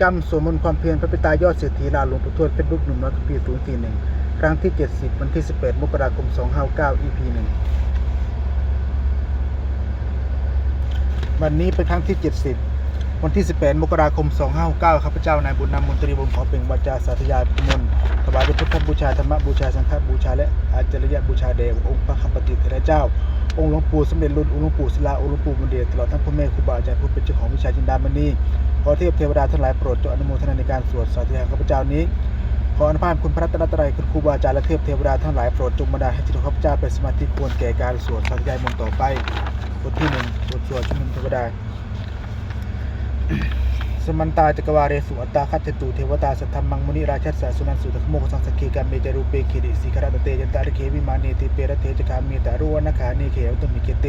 กรรมสวดมนความเพียรพระปิตายอดเศรษฐีลาหลวงปู่ทวดเฟซบุ๊กหนุ่มน้อยปี041ครั้งที่ 70 วันที่ 18 มกราคม 259 EP 1 วันนี้เป็นครั้งที่ 70 วันที่ 18 มกราคม 259ข้าพเจ้านายบุญนำมนตรีวงศ์ขอเปล่งวาจาสาธยายพุทธมนต์ถวายเป็นพุทธบูชาธรรมบูชาสังฆบูชาและอาจารยบูชาแด่องค์พระคัมปติเถระเจ้า องค์หลวงปู่สมเด็จรุ่นองค์หลวงปู่ศิลาองค์หลวงปู่มุนเดชตลอดทั้งพ่อแม่ครูบาอาจารย์ผู้เป็นเจ้าของวิชาจินดามณี ขอเทพเทวดาทั้งหลายโปรดจงอนุโมทนาในการสวดสาธยายข้าพเจ้านี้ ขออนุภาพคุณพระรัตนตรัยคุณครูบาอาจารย์และเทพเทวดาทั้งหลายโปรดจงบันดาลให้จิตข้าพเจ้าเป็นสมาธิควรแก่การสวดสาธยายมนต์ต่อไปบทที่หนึ่งบทสวดชุมนุมเทวดา สมันตาจักรวาเรสุอัตตาคัจจตุเทวตาสัทธมมังมุนิราชัสสะสุนันสุตขโมกสังสกเคกัมเมจารูเปคิริสิกรตเตยันตาริเควิมานีติเปรเทจคามีตารุวนาคานีเขวตุมิเกเต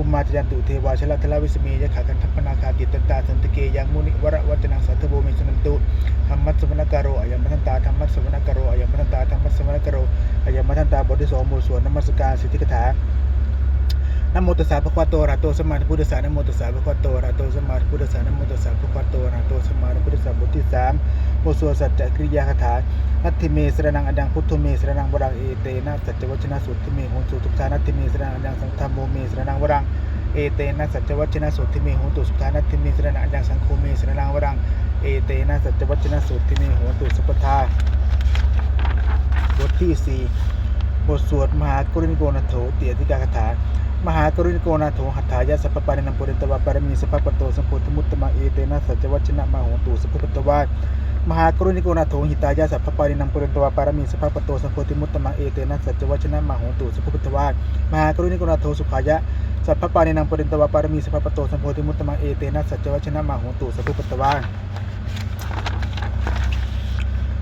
ภูมาจยันตุเทวาชลทลาวิสเมยขากันทัพนาคาติตันตาสันตเกยังมุนิวรวัจนังสัทโบเมสนันตุธรรมัสสวนกโรอายมมัทันตาธรรมัสสวนกโรอายมมัทันตาธรรมัสสวนกโรอายมมัทันตาบทที่สองบทส่วดนมัสการสิทธิกถานโมตัสสะภะคะวะโตอะระหะโตสัมมาสัมพุทธัสสะนโมตัสสะภะคะวะโตอะระหะโตสัมมาสัมพุทธัสสะนโมตัสสะภะคะวะโตอะระหะโตสัมมาสัมพุทธัสสะบทที่สาม บทสวดสัจจกริยาคาถานัตถิเมสรนังอดังพุทธเมสรนังวรังเอเตนะสัจจวัชนะสุทธิเมโหนตุสุทานัตถิเมสรนังอดังสังฆโมเมสรนังวรังเอเตนะสัจจวัชนะสุทธิเมโหนตุสุทานัตถิเมสรนังอดังสังโฆเมสรนังวรังเอเตนะสัจจวัชนะสุทธิเมโหนตุสุปทาบทที่สี่บทสวดมหากรุณโกณโถเตียธิกาคาถามหากรุณโกนาโถหัตถายะสัพพปานินัมปุริตวาปารมีสัพพปโตสัมพุทธมุตตมะเอเตนะสัจวัชนะมโหตุสัพพปตวา มหากรุณิโกนาโถหิตายะสัพพปานินัมปุริตวาปารมีสัพพปโตสัมพุทธมุตตมะเอเตนะสัจวัชนะมโหตุสัพพปตวามหากรุณิโกนาโถสุขายะสัพพปานินัมปุริตวาปารมีสัพพปโตสัมพุทธมุตตมะเอเตนะสัจวัชนะมโหตุสัพพปตวา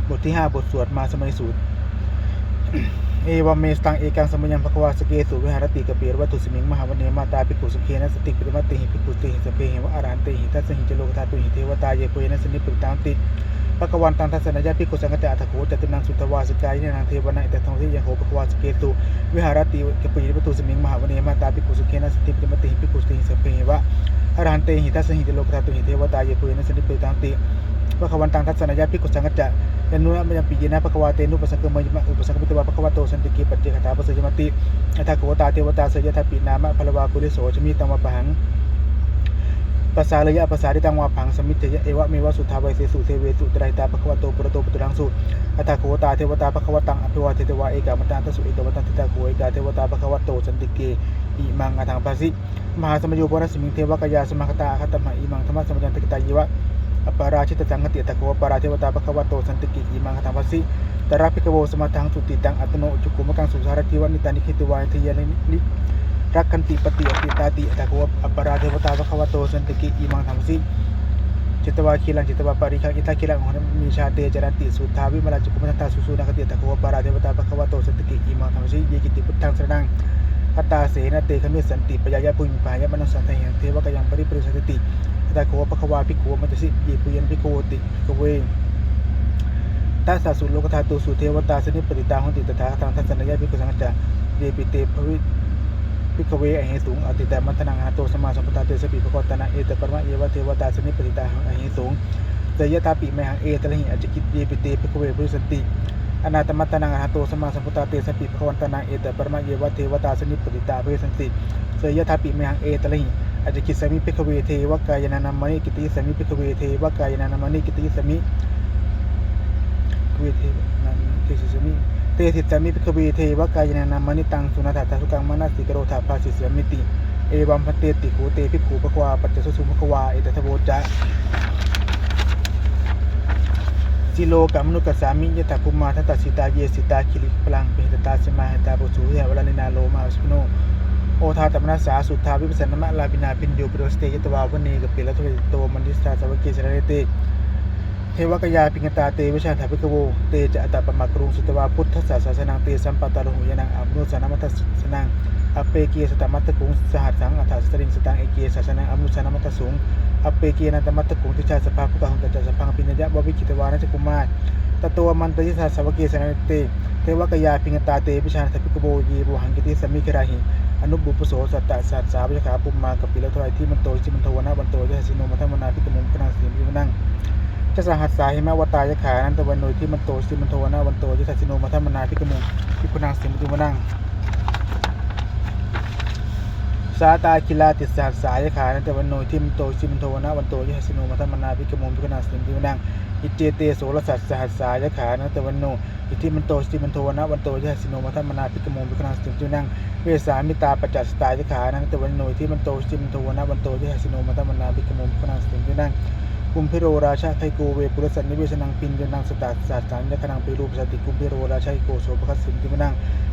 บทที่ห้าบทสวดมาสมัยสูตรเอวเมสตังเอกังสมัญญังภควาสเกสุวิหารติกเปียรวัตถุสมิงมหาวเนมาตาปิกุสุเคนะสติปิมัตติหิปิกุติหิสเพหิวะอารันติหิทัสหิจโลกธาตุหิเทวตาเยปุยนะสนิปิตังติ ภควันตังทัสสนยะปิกุสังกตะอัตโขจตุนังสุตวาสกายนางเทวนาอิตทองที่ยังโหภควาสเกตุวิหารติกปียรวัตถุสมิงมหาวเนมาตาปิกุสุเคนะสติปิมติหิปิกุติหิสเพหิวะอรันเตหิทัสหิจโลกธาตุหิเทวตาเยปุยนะสนิปิตังติภควันตังทัสสนยะปิกุสังกตะยานุนะมัยปิยนะภควาเตนุปัสังกมยมะอุปสังกปิตวาภควาโตสันติกิปัจเจกถาปสยมติอัตโกตาเทวตาเสยทัปปินามะพลวาปุริโสชมิตังวะปะหัง ปัสสาระยะปัสสาริตังวะผังสมิจยะเอวะเมวะสุทธาไวเสสุเทเวสุตรายตาภควาโตปุระโตปุตรังสุอัตถโกตาเทวตาภควตังอภิวาเทตวาเอกามตันตสุเอกมตันทิตาโกเอกาเทวตาภควาโตสันติเกอิมังอัทังปัสสิมหาสมโยปรสมิงเทวกายาสมคตาคตมะอิมังธรรมสมยันติกตายิวะอปาราชิตตังคติตะโกปาราเทวตาปะควะโตสันติกิอิมังคตังพัสสิตระภิกโวสมทังสุติตังอัตโนจุกุมกังสุสารติวานิตานิคิตวาทิยานิ รักขันติปฏิอติตาติตะโกอปาราเทวตาปะควะโตสันติกิอิมังธังพัสสิจิตวาคีลังจิตวาปาริคังอิทาคีลังของมีชาเตจรันติสุทาวิมลาจุกุมัตตาสุสุนักติตะโกปาราเทวตาปะควะโตสันติกิอิมังธังพัสสิเยกิติพุทธังสรนังพัตตาเสนเตขมิสันติปยายะปุญญปายะมนุสันทหังเทวกยังปริปริสันติตาโคปะควาภิกขวมันจะสิยีปุยันภิกขวติกเวตาสาสุโลกธาตุสุเทวตาสนิปติตาหนติตถาทางทัศนยะภิกขุสังจาเยปิเตภวิ ภิกขเวอเหตุงอติตมัทนังหาโตสมาสัมพุทาเตสปิภควตนะเอตปรมะเยวะเทวตาสนิปติตาหังอเหตุงเตยะตาปิเมหังเอตระหิอจกิตเยปิเตภิกขเวปุริสันติอนาตมัตนังหาโตสมาสัมพุทาเตสปิภควตนะเอตปรมะเยวะเทวตาสนิปติตาปุสันติเตยะตาปิเมหังเอตระหิอาจจะกิสมิพิกเวเทวกายนานามณิกิติสมิพิกเวเทวกายนานามณิกิติสมิเวเทนามิเทสิสมิ เตสิสมิพิกเวเทวกายนานามณิตังสุนัตถาสุกังมนัสสิกโรธาภาสิสยมิติ เอวัมพันเตติโขเตภิกขุปะควาปัจจสุสุภควาเอตทโวจะสิโลกัมนุกัสามิยตาภูมาทัตตสิตาเยสิตาคิริพลังเปหตตาสมาหตาบุสุเยวลานินาโลมาสโนโอทาตมนาสาสุทธาวิปัสสนมะลาบินาปินโยปโรสเตยตวาวณีกับปิละทวิโตมันดิสตาสาวกิสระเต เทวกยาปิงตาเตวิชาถาภิกโวเตจะอัตตปมากรุงสุตวาพุทธศาสสนังเตสัมปตาลหุยนังอมนุสานามัตสนังอเปเกียสตมัตตกุงสหัสสังอัฏฐสตริงสตังเอเกียศาสนังอมนุสานามัตสุงอเปเกียนันตมัตตกุงทิชาสภาพุกหุงตัจสพังปิญญะบวิจิตวานัจกุมารตตัวมันตยิสาสาวกิสระเตเทวกยาปิงตาเตวิชาถาภิกโวยีบุหังกิติสมิกราหิอนุบุปโสสัตตสัตสาวิขาปุมมากับปิละทวายที่มันโตชิมันโทวนาบันโตยะสิโนมัทมนาพิกมุงพนาสีมิวนัง จะสหัสสาหิมะวตายะขานันตวันโนยที่มันโตสิมันโทวนาวันโตยะสัสิโนมัทมนาพิกมุงพิพุนังสิมตุมนังสาตาคิลาติสหัสสายขานันตวันโนยที่มันโตสิมันโทวนาวันโตยะสัสิโนมัทมนาพิกมุงพิพุนังสิมตุมนังอิเจเตโสรสัสสหัสสายขานันตวันโนอิทิมันโตสิมันโทวนาวันโตยะสัสิโนมัทมนาพิกมุงพิพุนังสิมตุมนังเวสามิตาปัจจัสตายขานันตวันโนที่มันโตสิมันโทวนาวันโตยะสิโนมัทมนาพิกมุงพิพุนังสิมตุมนัง กุมพิโรราชาไคโกเวปุรสันนิเวศนังปินยนังสตาสาสังยคนังปิรูปสติกุมพิโรราชาไคโกโสภคัสสินติมนัง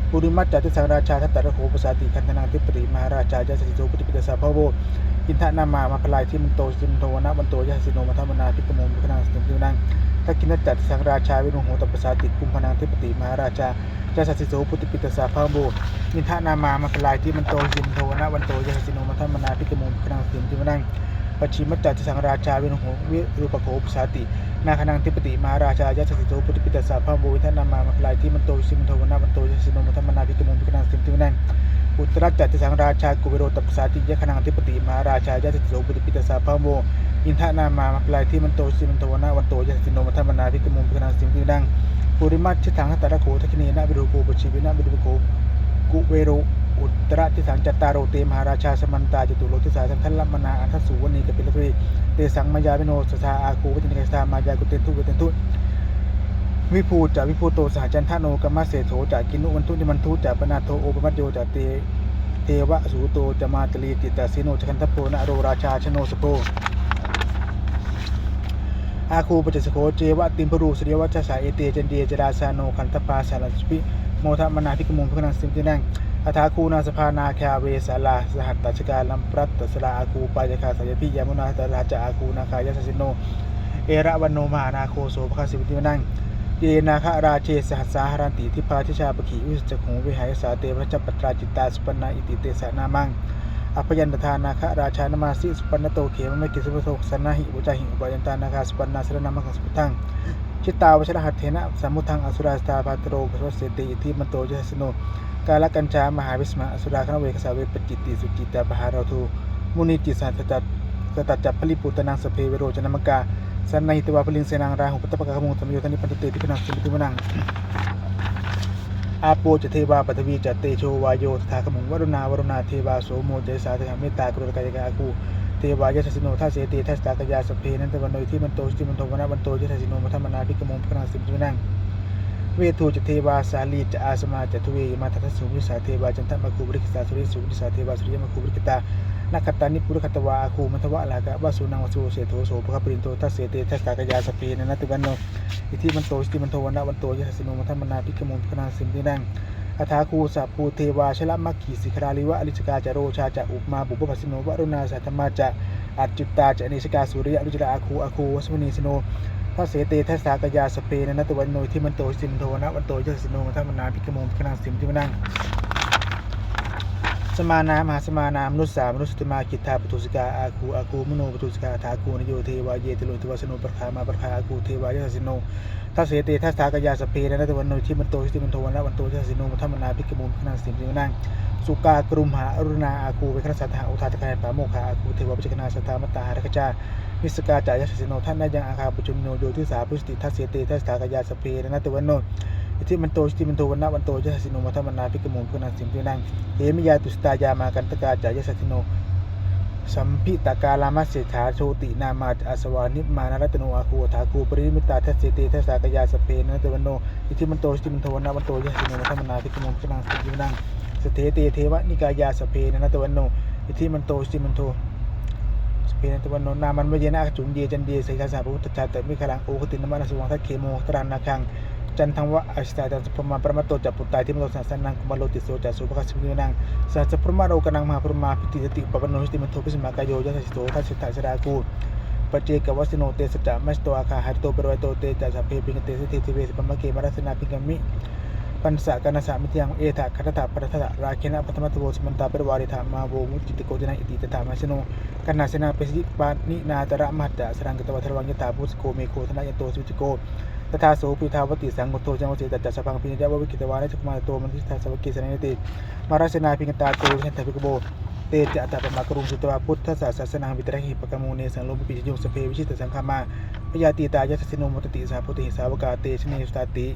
ปุริมัจจติสังราชาทัตตะระโขปสาติคันธนังทิปริมหาราชายาสิโสปฏิปิตสาภโวอินทนามามาพลายที่มันโตสิมโทวนะวันโตยะสิโนมัทมนาพิกโมมิคนังสินติมนังทักกินจัตสังราชาวินุโหตปสาติกุมพนังทิปติมหาราชายาสสิโสปฏิปิตสาภโวอินทนามามาพลายที่มันโตสิมโทวนะวันโตยะสิโนมัทมนาพิกโมมิคนังสินติมนัง ปัจฉิมจัตสังราชาวินุโหวิรูปโขปสาติ นาคนังทิปติมหาราชายาสสิโตปุติปิตสาพามโววิทนามามาพลายที่มันโตสิมโทวนามันโตยสิโนมัทมนาพิกมุงพิกนังสิมติวนังอุตรจัตติสังราชากุเวโรตปสาติยะคนังทิปติมหาราชายาสสิโตปุติปิตสาพามโวอินทนามามาพลายที่มันโตสิมโทวนาวันโตยสิโนมัทมนาพิกมุงพิกนังสิมติวนังปุริมัตชิตังหัตตะโขทัคินีนะวิรูโกปชิวินะวิรูโกกุเวโร อุตรทิสังจัตตารโรเตมหาราชาสมันตาจตุโลทิสาสังคัลลมนาอันทัสุวณีกปิลตุรีเตสังมายาวิโนสสาอาคูวิจินเกสามายากุเตนทุเวเตนทุวิภูจาวิภูโตสหจันทโนกัมมะเสโถจากกินุวันทุนิมันทุจากปนาโทโอปมัตโยจากเตเทวะสูโตจมาตลีติตาสิโนจกันทโพนะโรราชาชโนสโพอาคูปจจสโคเจวะติมปรูสเรียวัชสาเอเตจันเดียจราสาโนคันตปาสาลสปิโมทมนาพิกมุงพิกนังสิมตินัง อัฐาคูนาสภานาคาเวสาลาสหัตตชการลัมปรัตตสลาอาคูปายคาสายพิยามุนาตราจาอาคูนาคายสสิโน เอระวันโนมานาโคโสภคาสิวิติวนังเยนาคาราเชสหัสสาหารันติทิพาทิชาปขีวิสจักหงวิหายสาเตพระจัปปตราจิตตาสุปนาอิติเตสานามังอภยันตทานาคาราชานมาสิสุปนโตเขมไม่กิสุปโทสนาหิอุจาหิอุปยันตานาคาสุปนาสรนามังสุปทัง ชิตาวชรหัตเถนะสมุทังอสุราสตาภาตโรกสวสเสติอิทิมันโตเจสโนกาลกัญชามหาวิสมาอสุราคณเวกสาเวปจิตติสุจิตตาปหาราทูมุนิติสัตจัตสตัจจับพลิปุตนังสเพเวโรจนมกาสันนิตวาพลิงเสนังราหุปตปะกะมุงธรรมโยธนิปันตเตติพนังสิมิตุมนังอาโปจเทวาปฐวีจเตโชวายโยตถาคมุงวรุณาวรุณาเทวาโสโมเจสาเทหเมตตากรุณกายกากู วายทัสิโนทัสเสติทัสตากยาสพเพนันตวันโนที่มันโตสิมันโทวนาวันโตยทัสสิโนมัทมนาภิกมุงพนังสิมิตุนังเวทูจะเทวาสาลีจะอาสมาจะทเวมาทัตสุวิสาเทวาจันทมาคูบริกตาสุริสุวิสาเทวาสุริยมาคูบริกตานักขตานิปุรคตวาอาคูมัทวะลากะวาสุนังวสุเสโทโสภคปรินโตทัสเสเตทัสตากยาสปีนนติวันโนอิทิมันโตสติมันโทวันนะวันโตยะสิโนมัทมนาพิกมุงพนาสิมตินัง อาทาคูสัพภูเทวาชละมัคคีสิคราลิวะอริจกาจโรชาจะอุปมาบุพภัสสิโนวรุณาสัทธมาจะอัจจุตตาจะอนิสกาสุริยะลุจระอาคูอาคูวัสมณีสโนพระเสเตทัสสากยาสเปนะนัตวันโนที่มันโตสินโทนะวันโตยสินโนมัทมนาพิกมมพิกนังสิมที่มานั่ง สมานามหาสมานามนุสสามนุสติมากิตาปตุสิกาอาคูอาคูมโนปตุสิกาทาคูนโยเทวาเยติโลติวสโนปรคามาปรคาอาคูเทวายสิโนทัสเสเตทัสสากยาสเปนะนัตวันโนที่มันโตสิมันโทวันละวันโตยสิโนมัทมนาพิกโมมพิกนังสิมที่มนั่งสุกากรุมหาอรุณาอาคูเวคณสัทธาอุทาตะกายปาโมคาอาคูเทวปัจจกนาสัทธามตตาหารกจามิสกาจายสิโนท่านนายังอาคาปุจุมโนโยทิสาพุสติทัสเสติทัสตากายาสเปรนะตวันโน อิทิมันโตสิมันโตวันนะวันโตยะสิโนมัทมนาภิกมุงพุนังสิมพินังเอมิยาตุสตายามากันตกาจายสิโนสัมพิตากาลามัสเสถาโชตินามาอาสวานิมานรัตโนอาคูถาคูปริมิตาทัสเสติทัสตากายาสเปรนะตวันโนอิทิมันโตสติมันโตวันนะวันโตยะสิโนมัทมนาภิกมุงพุนังสิมพินังสเทเตเทวนิกายาสเปรนะตวันโนอิทิมันโตสติมันโตสเปนตะวันโนนามันไม่เยนะจุนเดียจันเดียใส่กาสาพุทธชาติมิขลังโอคตินมานาสวังทัเคโมตรานาคัง จันทังวะอัสตาจันสพมาปรมาโตจัปุตตายที่มโตสันสันังกุมาโลติโสจัสุภคัสมินังสัจพรมาโรกนังมหาพรมาพิติสติปปโนหิติมันโทปิสมากายโยยัสสิโตทัสสิตาสรากูปัจเจกวัสโนเตสจะมัสตอาคาหารโตปรวัยโตเตจัสเพปิงเตสิทิทิเวสปมะเกมรัสนาปิกามิปันสะกนสามิทยังเอถะคัตถะปัตถะราคินะปัตมะตโวสมันตาเปรวาริธามาโวมุจิตโกจนะอิติตถามาสโนกันนาสนาเปสิปานินาตระมัตตะสรังกตวัทวังยตาบุสโกเมโคธนายโตสุจิโก ตถาโสปิทาวติสังโตจังวเสตจัสพังพิญญาววิกิตวานิสกุมาโตมันทิทาสวกิสนนิติมาราสนาพิงตาโตเชนทพิกโบเตจะอัตตปมากรุงสุตวาพุทธศาสสนาวิตรหิปกมูเนสังโลมปิจยุงสเพวิชิตสังฆามาพยาตีตายะทัสสิโนมตติสาพุทธิสาวกาเตชเนสตาติ